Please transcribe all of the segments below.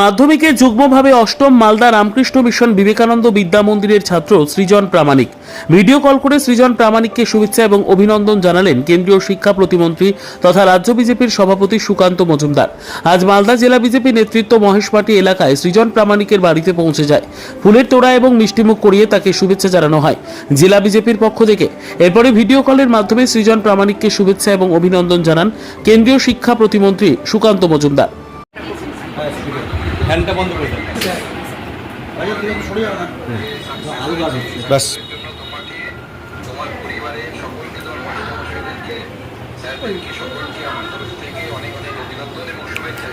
মাধ্যমিকে যুগ্মভাবে অষ্টম মালদা রামকৃষ্ণ মিশন বিবেকানন্দ বিদ্যা মন্দিরের ছাত্র সৃজন প্রামাণিক। ভিডিও কল করে সৃজন প্রামাণিককে শুভেচ্ছা এবং অভিনন্দন জানালেন কেন্দ্রীয় শিক্ষা প্রতিমন্ত্রী তথা রাজ্য বিজেপির সভাপতি সুকান্ত মজুমদার। আজ মালদা জেলা বিজেপি নেতৃত্ব মহেশপাটি এলাকায় সৃজন প্রামাণিকের বাড়িতে পৌঁছে যায়। ফুলের তোড়া এবং মিষ্টিমুখ করিয়ে তাকে শুভেচ্ছা জানানো হয়। জেলা বিজেপির পক্ষ থেকে এরপরে ভিডিও কলের মাধ্যমে সৃজন প্রামাণিককে শুভেচ্ছা এবং অভিনন্দন জানান কেন্দ্রীয় শিক্ষা প্রতিমন্ত্রী সুকান্ত মজুমদার। ফ্যানটা বন্ধ করে দেন। ব্যাস। তোমার পরিবারের সকলকে তোমার মাঝে সদস্যদেরকে স্যারদেরকে সকলকে আমার তরফ থেকে অনেক অনেক অভিনন্দন এবং শুভেচ্ছা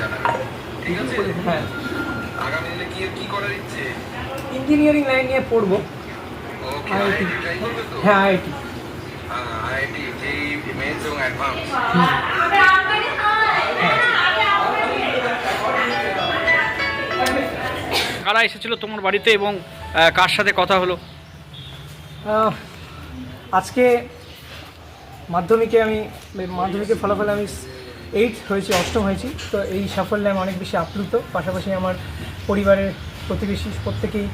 ঠিক আছে হ্যাঁ আগামী দিনে কি কি করার ইচ্ছে ইঞ্জিনিয়ারিং লাইন নিয়ে পড়ব আইআইটি। হ্যাঁ আইআইটি আইআইটি যেই মেন্স এবং অ্যাডভান্স কারা এসেছিল তোমার বাড়িতে এবং কার সাথে কথা হলো? আজকে মাধ্যমিকে আমি, মাধ্যমিকের ফলাফলে আমি এইট হয়েছি, অষ্টম হয়েছি। তো এই সাফল্যে আমি অনেক বেশি আপ্লুত। পাশাপাশি আমার পরিবারের প্রতিবেশী প্রত্যেকেই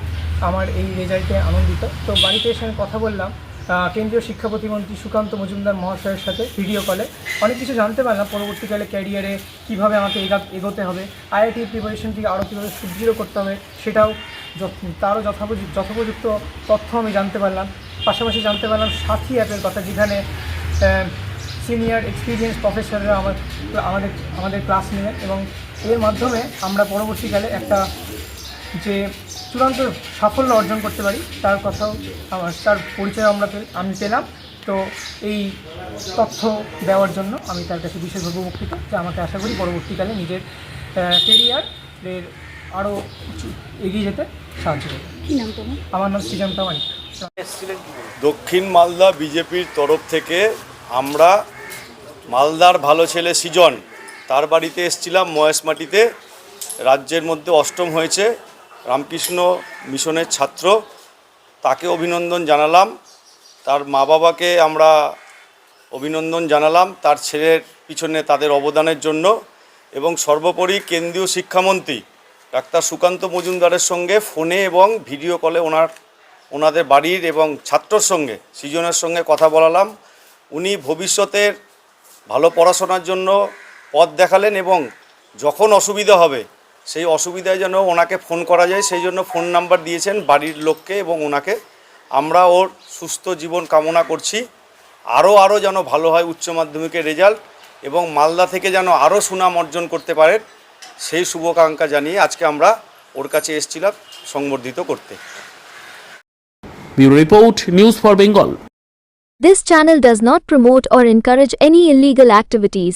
আমার এই রেজাল্টে আনন্দিত। তো বাড়িতে এসে আমি কথা বললাম। কেন্দ্রীয় শিক্ষা প্রতিমন্ত্রী সুকান্ত মজুমদার মহাশয়ের সাথে ভিডিও কলে অনেক কিছু জানতে পারলাম পরবর্তীকালে ক্যারিয়ারে কীভাবে আমাকে এগা এগোতে হবে। আইআইটি প্রিপারেশনটিকে আরও কীভাবে সুদৃঢ় করতে হবে সেটাও তারও যথোপযুক্ত যথোপযুক্ত তথ্য আমি জানতে পারলাম। পাশাপাশি জানতে পারলাম সাথী অ্যাপের কথা, যেখানে সিনিয়র এক্সপিরিয়েন্স প্রফেসররা আমার আমাদের আমাদের ক্লাস নেবেন এবং এর মাধ্যমে আমরা পরবর্তীকালে একটা যে চূড়ান্ত সাফল্য অর্জন করতে পারি। তার কথাও আমার তার পরিচয় আমরা আমি পেলাম। তো এই তথ্য দেওয়ার জন্য আমি তার কাছে বিশেষভাবে উপকৃত যে আমাকে আশা করি পরবর্তীকালে নিজের কেরিয়ারের আরও এগিয়ে যেতে সাহায্য করবে। আমার নাম সৃজন্ত মানিক দক্ষিণ মালদা বিজেপির তরফ থেকে আমরা মালদার ভালো ছেলে সৃজন তার বাড়িতে এসছিলাম মহেশমাটিতে। রাজ্যের মধ্যে অষ্টম হয়েছে। রামকৃষ্ণ মিশনের ছাত্র। তাকে অভিনন্দন জানালাম। তার মা বাবাকে আমরা অভিনন্দন জানালাম। তার ছেলের পিছনে তাদের অবদানের জন্য। এবং সর্বোপরি কেন্দ্রীয় শিক্ষামন্ত্রী ডাক্তার সুকান্ত মজুমদারের সঙ্গে ফোনে এবং ভিডিও কলে ওনার, ওনাদের বাড়ির এবং ছাত্রর সঙ্গে, সৃজনের সঙ্গে কথা বলালাম। উনি ভবিষ্যতের ভালো পড়াশোনার জন্য পথ দেখালেন এবং যখন অসুবিধা হবে সেই অসুবিধায় যেন ওনাকে ফোন করা যায় সেই জন্য ফোন নাম্বার দিয়েছেন বাড়ির লোককে এবং ওনাকে। আমরা ওর সুস্থ জীবন কামনা করছি। আরও আরও যেন ভালো হয় উচ্চ মাধ্যমিকের রেজাল্ট এবং মালদা থেকে যেন আরও সুনাম অর্জন করতে পারেন সেই শুভকাঙ্ক্ষা জানিয়ে আজকে আমরা ওর কাছে এসেছিলাম সংবর্ধিত করতে। Bureau report news for Bengal. This channel does not promote or encourage any illegal activities.